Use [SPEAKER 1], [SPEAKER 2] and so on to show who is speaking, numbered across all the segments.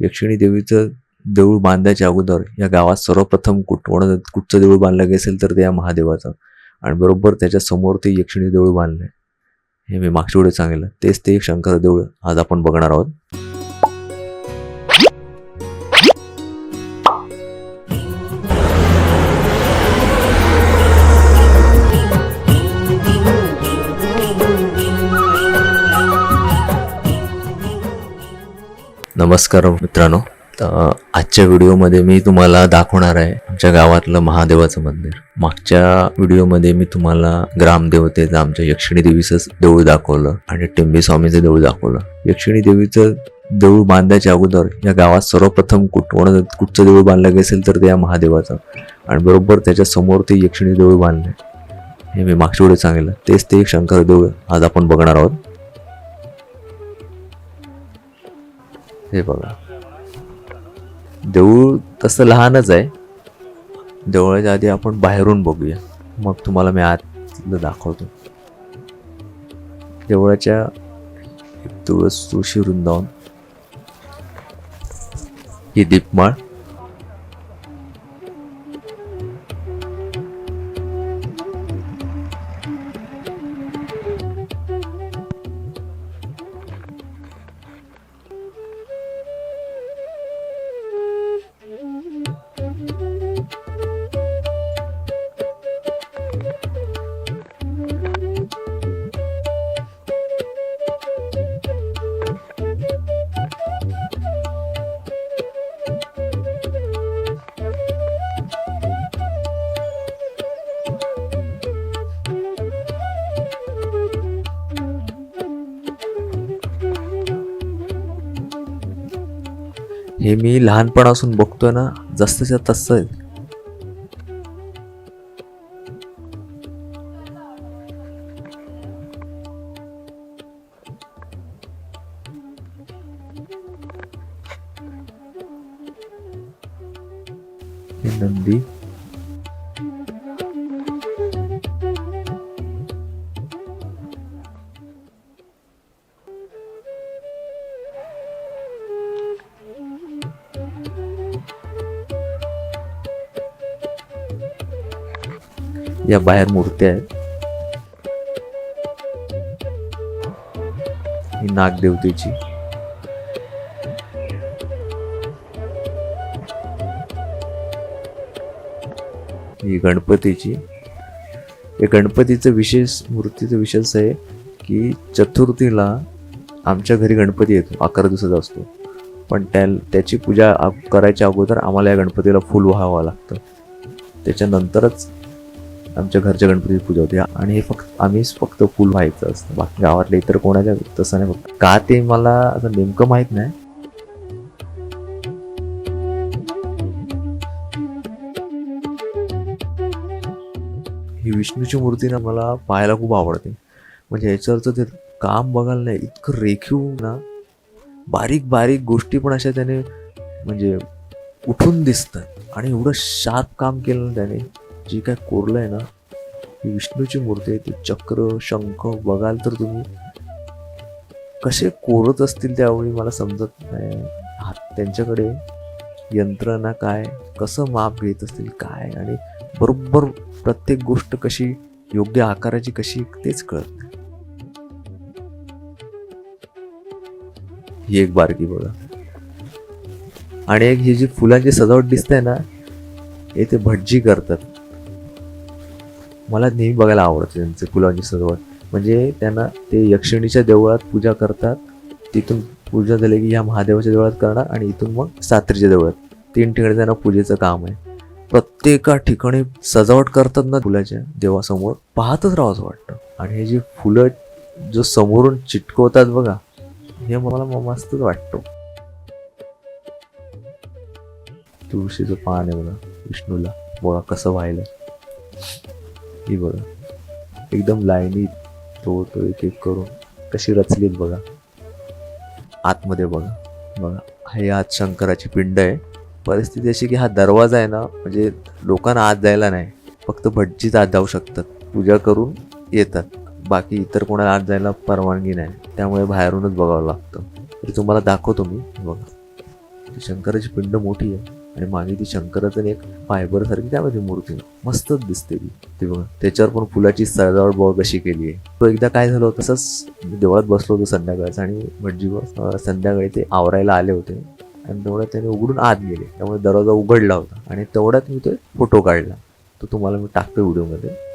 [SPEAKER 1] यक्षिणी देवीचं देऊळ बांधायच्या अगोदर या गावात सर्वप्रथम कुठ कोण कुठचं देऊळ बांधलं गेलं असेल तर ते या महादेवाचं. आणि बरोबर त्याच्यासमोर ते यक्षिणी देऊळ बांधलंय. हे मी मागच्या वेळेस सांगितलं. तेच ते शंकर देऊळ आज आपण बघणार आहोत. नमस्कार मित्रांनो. तर आजच्या व्हिडिओमध्ये मी तुम्हाला दाखवणार आहे आमच्या गावातलं महादेवाचं मंदिर. मागच्या व्हिडिओमध्ये मी तुम्हाला ग्रामदेवतेचं आमच्या यक्षिणी देवीचं देऊळ दाखवलं आणि टिंबी स्वामीचं देऊळ दाखवलं. यक्षिणी देवीचं देऊळ बांधायच्या अगोदर या गावात सर्वप्रथम कुठ कोण कुठचं देऊळ बांधलं गेलं असेल तर ते या महादेवाचं. आणि बरोबर त्याच्यासमोर ते यक्षिणी देऊळ बांधलं हे मी मागच्या वेळी सांगितलं. तेच ते शंकर देऊळ आज आपण बघणार आहोत. हे बघा. देऊळ तसं लहानच आहे. देवळाच्या आधी आपण बाहेरून बघूया. मग तुम्हाला मी आतलं दाखवतो. देवळाच्या तुळस तुळशी वृंदावन ही दीपमाळ हे मी लहानपणापासून बघतोय ना जसंच्या तसं हे नंदी. या बाहेर मूर्त्या आहेत. ही नागदेवतेची. ही गणपतीची. हे गणपतीचं विशेष मूर्तीचं विशेष आहे की चतुर्थीला आमच्या घरी गणपती येतो अकरा दिवसाचा असतो. पण त्या त्याची पूजा करायच्या अगोदर आम्हाला या गणपतीला फुल व्हावं लागतं. त्याच्यानंतरच आमच्या घरच्या गणपतीची पूजा होते. आणि हे फक्त आम्हीच फक्त फुल व्हायचं असतं. बाकी गावातले इतर कोणाच्या तसं नाही फक्त. का ते मला असं नेमकं माहीत नाही. ही विष्णूची मूर्ती ना मला पाहायला खूप आवडते. म्हणजे याच्यावरचं ते काम बघायला नाही इतकं रेखीव ना बारीक बारीक गोष्टी पण अशा त्याने म्हणजे उठून दिसतात. आणि एवढं शार्प काम केलं ना त्याने. जे काय कोरलं आहे ना ही विष्णूची मूर्ती आहे ती चक्र शंख बघाल तर तुम्ही कसे कोरत असतील त्यावेळी मला समजत नाही. हात त्यांच्याकडे यंत्रणा काय कसं माप घेत असतील काय आणि बरोबर प्रत्येक गोष्ट कशी योग्य आकाराची कशी तेच कळत नाही. ही एक बारकी बघा. आणि एक ही जी फुलांची सजावट दिसते ना हे ते भटजी करतात. मला नेहमी बघायला आवडतं त्यांचे फुलांची सजावट. म्हणजे त्यांना ते यक्षिणीच्या देवळात पूजा करतात तिथून पूजा झाली की ह्या महादेवाच्या देवळात करणार आणि इथून मग सात्रीच्या देवळात. तीन ठिकाणी त्यांना पूजेचं काम आहे. प्रत्येका ठिकाणी सजावट करतात ना फुलाच्या देवासमोर पाहतच राहावंसं वाटतं. आणि हे जी फुलं जो समोरून चिटकवतात बघा हे मला म- मस्तच वाटतं. तुळशीचं पान आहे बघा विष्णूला. बघा कसं व्हायला ही बघा. एकदम लाईनीत तो तो एक एक करून कशी रचलीत बघा. आतमध्ये बघा. बघा. हे आज शंकराची पिंड आहे. परिस्थिती अशी की हा दरवाजा आहे ना म्हणजे लोकांना आत जायला नाही. फक्त भटजीच आत जाऊ शकतात. पूजा करून येतात. बाकी इतर कोणाला आत जायला परवानगी नाही. त्यामुळे बाहेरूनच बघावं लागतं. तरी तुम्हाला दाखवतो मी. बघा. शंकराची पिंड मोठी आहे. आणि मागे ती शंकराचं एक फायबर सारखी त्यामध्ये मूर्ती. मस्तच दिसते ती. ती बघा त्याच्यावर पण फुलाची सजावट बॉ कशी केली आहे. तो एकदा काय झालं होतं तसंच देवळात बसलो होतो संध्याकाळचं आणि म्हणजे संध्याकाळी ते आवरायला आले होते. आणि तेवढ्यात त्याने उघडून आत गेले. त्यामुळे दरवाजा उघडला होता आणि तेवढ्यात मी तो फोटो काढला. तो तुम्हाला मी टाकतो व्हिडिओमध्ये.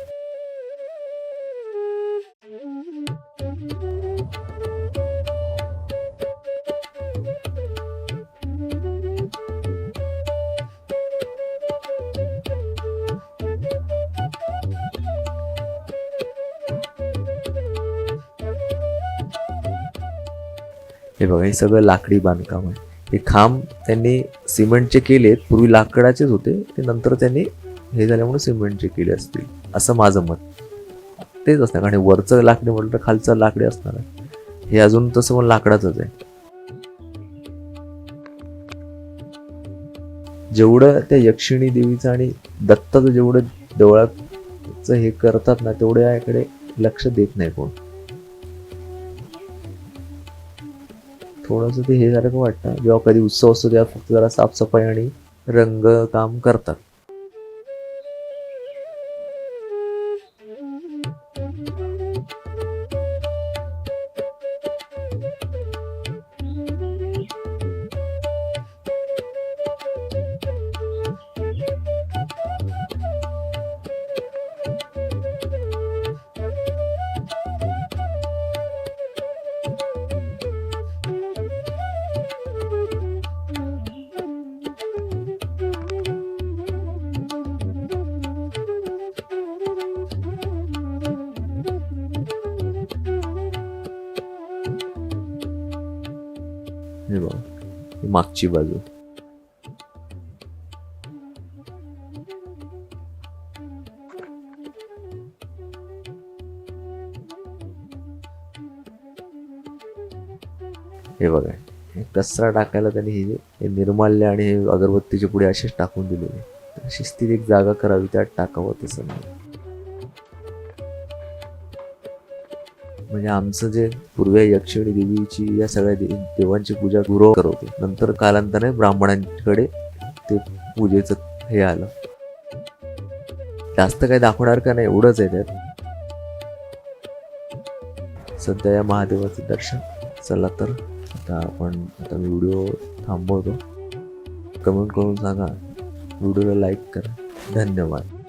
[SPEAKER 1] हे बघा हे सगळं लाकडी बांधकाम आहे. हे खांब त्यांनी सिमेंटचे केलेत पूर्वी लाकडाचेच होते. ते नंतर त्यांनी हे झाल्यामुळे सिमेंटचे केले असतील असं माझं मत. तेच असणार कारण वरचं लाकडी म्हटलं तर खालचं लाकडी असणार आहे. हे अजून तसं पण लाकडाचंच आहे. जेवढं त्या यक्षिणी देवीचं आणि दत्ताचं जेवढं देवळाचं हे करतात ना तेवढं याकडे लक्ष देत नाही कोण. थोडंसं ते हे सारखं वाटतं? जेव्हा कधी उत्सव असतो तेव्हा फक्त जरा साफसफाई आणि रंग काम करतात. हे बघा. मागची बाजू. हे बघा. कचरा टाकायला त्यांनी हे निर्माल्य आणि हे अगरबत्तीचे पुढे असेच टाकून दिलेले. शिस्तीत एक जागा करावी त्यात टाकावं तसं नाही. म्हणजे आमचं जे पूर्वी यक्षिणी देवीची या सगळ्या दे- देवांची पूजा गुरु करवते. नंतर कालांतराने ब्राह्मणांकडे ते पूजेचं हे आलं. जास्त काही दाखवणार का नाही एवढंच आहे त्यात. सध्या या महादेवाचं दर्शन चला तर. आता आपण आता व्हिडिओ थांबवतो. कमेंट करून सांगा. व्हिडिओला लाईक करा. धन्यवाद.